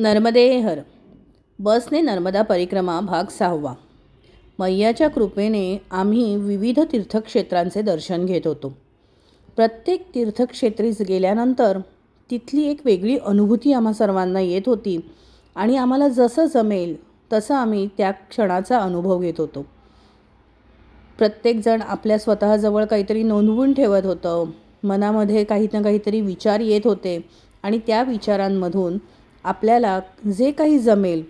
नर्मदे हर. बसने नर्मदा परिक्रमा भाग सहावा. मैयाच्या कृपेने आम्ही विविध तीर्थक्षेत्रांचे दर्शन घेत होतो. प्रत्येक तीर्थक्षेत्रीस गेल्यानंतर तिथली एक वेगळी अनुभूती आम्हा सर्वांना येत होती आणि आम्हाला जसं जमेल तसं आम्ही त्या क्षणाचा अनुभव घेत होतो. प्रत्येकजण आपल्या स्वतःजवळ काहीतरी नोंदवून ठेवत होतं. मनामध्ये काही ना काहीतरी विचार येत होते आणि त्या विचारांमधून आपल्याला जे काही जमेल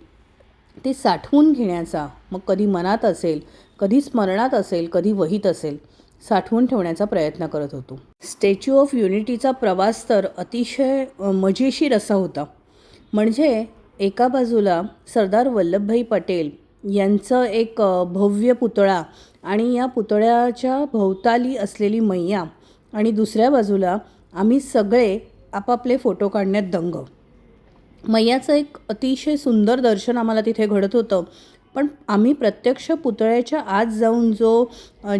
ते साठवून घेण्याचा मग कधी मनात असेल कधी स्मरणात असेल कधी वहीत असेल साठवून ठेवण्याचा प्रयत्न करत होतो. स्टॅच्यू ऑफ युनिटीचा प्रवास तर अतिशय मजेशीर असा होता. म्हणजे एका बाजूला सरदार वल्लभभाई पटेल यांचं एक भव्य पुतळा आणि या पुतळ्याच्या भोवताली असलेली मैया आणि दुसऱ्या बाजूला आम्ही सगळे आपापले फोटो काढण्यात दंग. मैयाचं एक अतिशय सुंदर दर्शन आम्हाला तिथे घडत होतं. पण आम्ही प्रत्यक्ष पुतळ्याच्या आत जाऊन जो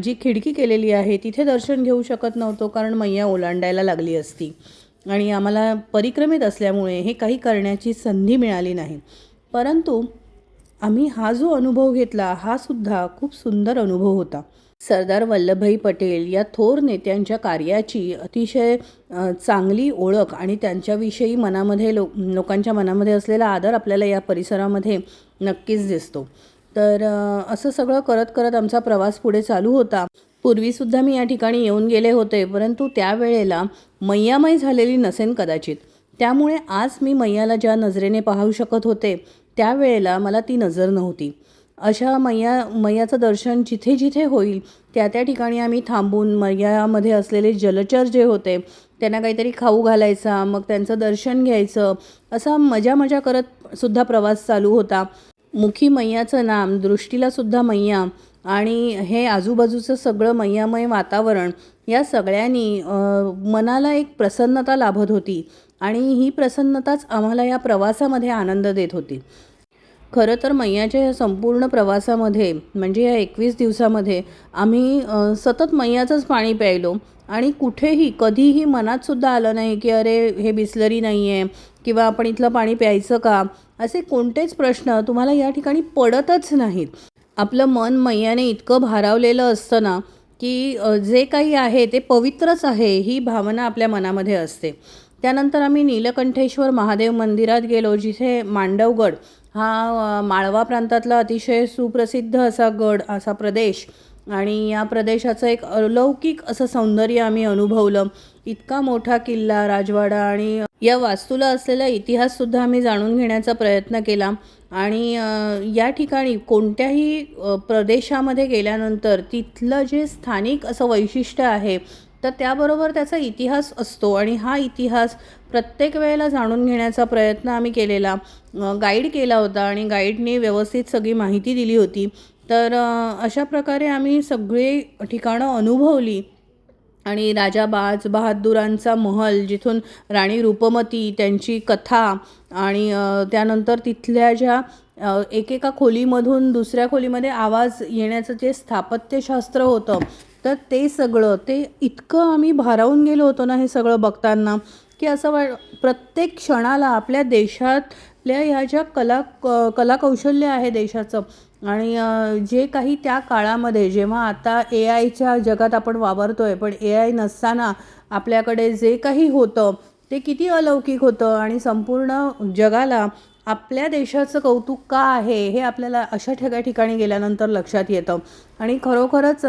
जी खिडकी केलेली आहे तिथे दर्शन घेऊ शकत नव्हतो कारण मैया ओलांडायला लागली असती. आणि आम्हाला परिक्रमेत असल्यामुळे हे काही करण्याची संधी मिळाली नाही. परंतु आम्ही हा जो अनुभव घेतला हा सुद्धा खूप सुंदर अनुभव होता. सरदार वल्लभभाई पटेल या थोर नेत्यांच्या कार्याची अतिशय चांगली ओळख आणि त्यांच्याविषयी मनामध्ये लो लोकांच्या मनामध्ये असलेला आदर आपल्याला या परिसरामध्ये नक्कीच दिसतो. तर असं सगळं करत करत आमचा प्रवास पुढे चालू होता. पूर्वीसुद्धा मी या ठिकाणी येऊन गेले होते परंतु त्यावेळेला मैयामय झालेली नसेन कदाचित. त्यामुळे आज मी मैयाला ज्या नजरेने पाहू शकत होते त्यावेळेला मला ती नजर नव्हती. अशा मैया मैयाचं दर्शन जिथे जिथे होईल त्या त्या ठिकाणी आम्ही थांबून मैयामध्ये असलेले जलचर जे होते त्यांना काहीतरी खाऊ घालायचा मग त्यांचं दर्शन घ्यायचं असा मजा मजा करत सुद्धा प्रवास चालू होता. मुखी मैयाचं नाम दृष्टीला सुद्धा मैया आणि हे आजूबाजूचं सगळं मैयामय वातावरण या सगळ्यांनी मनाला एक प्रसन्नता लाभत होती आणि ही प्रसन्नताच आम्हाला या प्रवासामध्ये आनंद देत होती. खरं तर मैयाच्या या संपूर्ण प्रवासामध्ये म्हणजे या एकवीस दिवसामध्ये आम्ही सतत मैयाचंच पाणी प्यायलो. आणि कुठेही कधीही मनातसुद्धा आलं नाही की अरे हे बिसलरी नाही आहे किंवा आपण इथलं पाणी प्यायचं का? असे कोणतेच प्रश्न तुम्हाला या ठिकाणी पडतच नाहीत. आपलं मन मैयाने इतकं भारावलेलं असतं ना की जे काही आहे ते पवित्रच आहे ही भावना आपल्या मनामध्ये असते. त्यानंतर आम्ही नीलकंठेश्वर महादेव मंदिरात गेलो जिथे मांडवगड हा माळवा प्रांतातला अतिशय सुप्रसिद्ध असा गड असा प्रदेश. आणि या प्रदेशाचं एक अलौकिक असं सौंदर्य आम्ही अनुभवलं. इतका मोठा किल्ला राजवाडा आणि या वास्तूला असलेला इतिहाससुद्धा आम्ही जाणून घेण्याचा प्रयत्न केला. आणि या ठिकाणी कोणत्याही प्रदेशामध्ये गेल्यानंतर तिथलं जे स्थानिक असं वैशिष्ट्य आहे तर त्याबरोबर त्याचा इतिहास असतो आणि हा इतिहास प्रत्येक वेळेला जाणून घेण्याचा प्रयत्न आम्ही केलेला गाईड केला होता आणि गाईडने व्यवस्थित सगळी माहिती दिली होती. तर अशा प्रकारे आम्ही सगळी ठिकाणं अनुभवली आणि राजा बाज बहादुरांचा महल जिथून राणी रूपमती त्यांची कथा आणि त्यानंतर तिथल्या ज्या एकेका खोलीमधून दुसऱ्या खोलीमध्ये आवाज येण्याचं जे स्थापत्यशास्त्र होतं तर ते सगळं ते इतकं आम्ही भारावून गेलो होतो ना हे सगळं बघताना की असं वा प्रत्येक क्षणाला आपल्या देशातल्या ह्या ज्या कला क कलाकौशल्य आहे देशाचं आणि जे काही त्या काळामध्ये जेव्हा आता ए आयच्या जगात आपण वावरतो आहे पण ए आय नसताना आपल्याकडे जे काही होतं ते किती अलौकिक होतं आणि संपूर्ण जगाला आपल्या देशाचं कौतुक का आहे हे आपल्याला अशा ठिका ठिकाणी गेल्यानंतर लक्षात येतं. आणि खरोखरच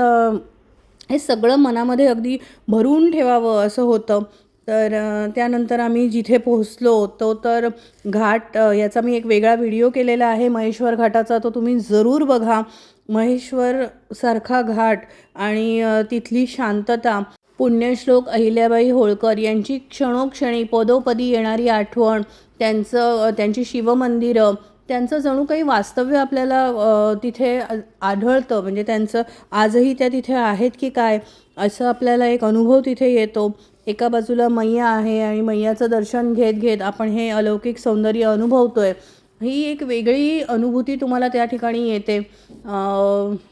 हे सगळं मनामध्ये अगदी भरून ठेवावं असं होतं. तर त्यानंतर आम्ही जिथे पोहोचलो तो तर घाट याचा मी एक वेगळा व्हिडिओ केलेला आहे महेश्वर घाटाचा तो तुम्ही जरूर बघा. महेश्वर सारखा घाट आणि तिथली शांतता. पुण्यश्लोक अहिल्याबाई होळकर यांची क्षणोक्षणी पदोपदी येणारी आठवण त्यांचं त्यांची शिवमंदिरं त्यांचं जणू काही वास्तव्य आपल्याला तिथे आढळतं. म्हणजे त्यांचं आजही त्या तिथे आहेत की काय असं आपल्याला एक अनुभव तिथे येतो. एका बाजूला मैया आहे आणि मैयाचं दर्शन घेत घेत आपण हे अलौकिक सौंदर्य अनुभवतोय. ही एक वेगळी अनुभूती तुम्हाला त्या ठिकाणी येते.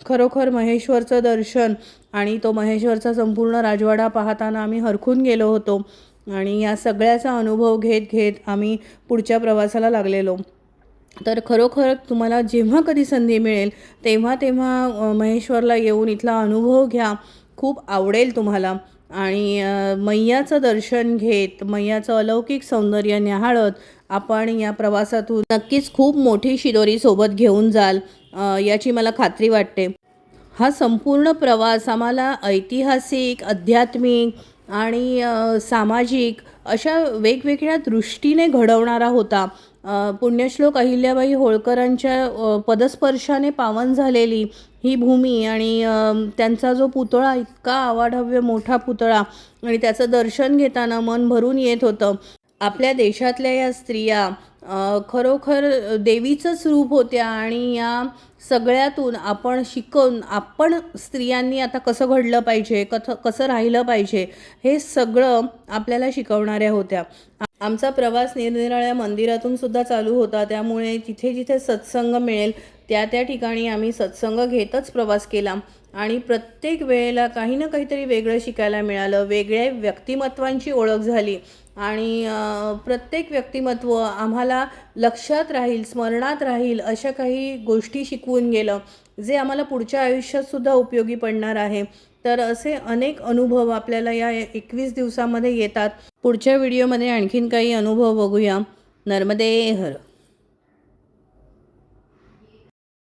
खरोखर महेश्वरचं दर्शन आणि तो महेश्वरचा संपूर्ण राजवाडा पाहताना आम्ही हरखून गेलो होतो. आणि या सगळ्याचा अनुभव घेत घेत आम्ही पुढच्या प्रवासाला लागलेलो. तर खरोखर तुम्हाला जेव्हा कधी संधी मिळेल तेव्हा तेव्हा महेश्वरला येऊन इथला अनुभव घ्या. खूप आवडेल तुम्हाला. आणि मैयाचं दर्शन घेत मैयाचं अलौकिक सौंदर्य न्याहाळत आपण या प्रवासातून नक्कीच खूप मोठी शिदोरी सोबत घेऊन जाल याची मला खात्री वाटते. हा संपूर्ण प्रवास आम्हाला ऐतिहासिक आध्यात्मिक आणि सामाजिक अशा वेगवेगळ्या दृष्टीने घडवणारा होता. पुण्यश्लोक अहिल्याबाई होळकरांच्या पदस्पर्शाने पावन झालेली ही भूमी आणि त्यांचा जो पुतळा इतका आवाढव्य मोठा पुतळा आणि त्याचं दर्शन घेताना मन भरून येत होतं. आपल्या देशातल्या या स्त्रिया खरोखर देवीचंच रूप होत्या आणि या सगळ्यातून आपण शिकून आपण स्त्रियांनी आता कसं घडलं पाहिजे कथ कसं राहिलं पाहिजे हे सगळं आपल्याला शिकवणाऱ्या होत्या. आमचा प्रवास निरनिराळ्या मंदिरातून सुद्धा चालू होता. त्यामुळे तिथे जिथे सत्संग मिळेल त्या त्या ठिकाणी आम्ही सत्संग घेतच प्रवास केला. आणि प्रत्येक वेळेला काही ना काहीतरी वेगळं शिकायला मिळालं. वेगळ्या व्यक्तिमत्वांची ओळख झाली. आणि प्रत्येक व्यक्तिमत्व आम्हाला लक्षात राहील स्मरणात राहील अशा काही गोष्टी शिकवून गेलं. जे आम्हाला पुढच्या आयुष्यात सुद्धा उपयोगी पडणार आहे. तर असे अनेक अनुभव आपल्याला या एकवीस दिवसामध्ये येतात. पुढच्या व्हिडिओमध्ये आणखीन काही अनुभव बघूया. नर्मदे हर.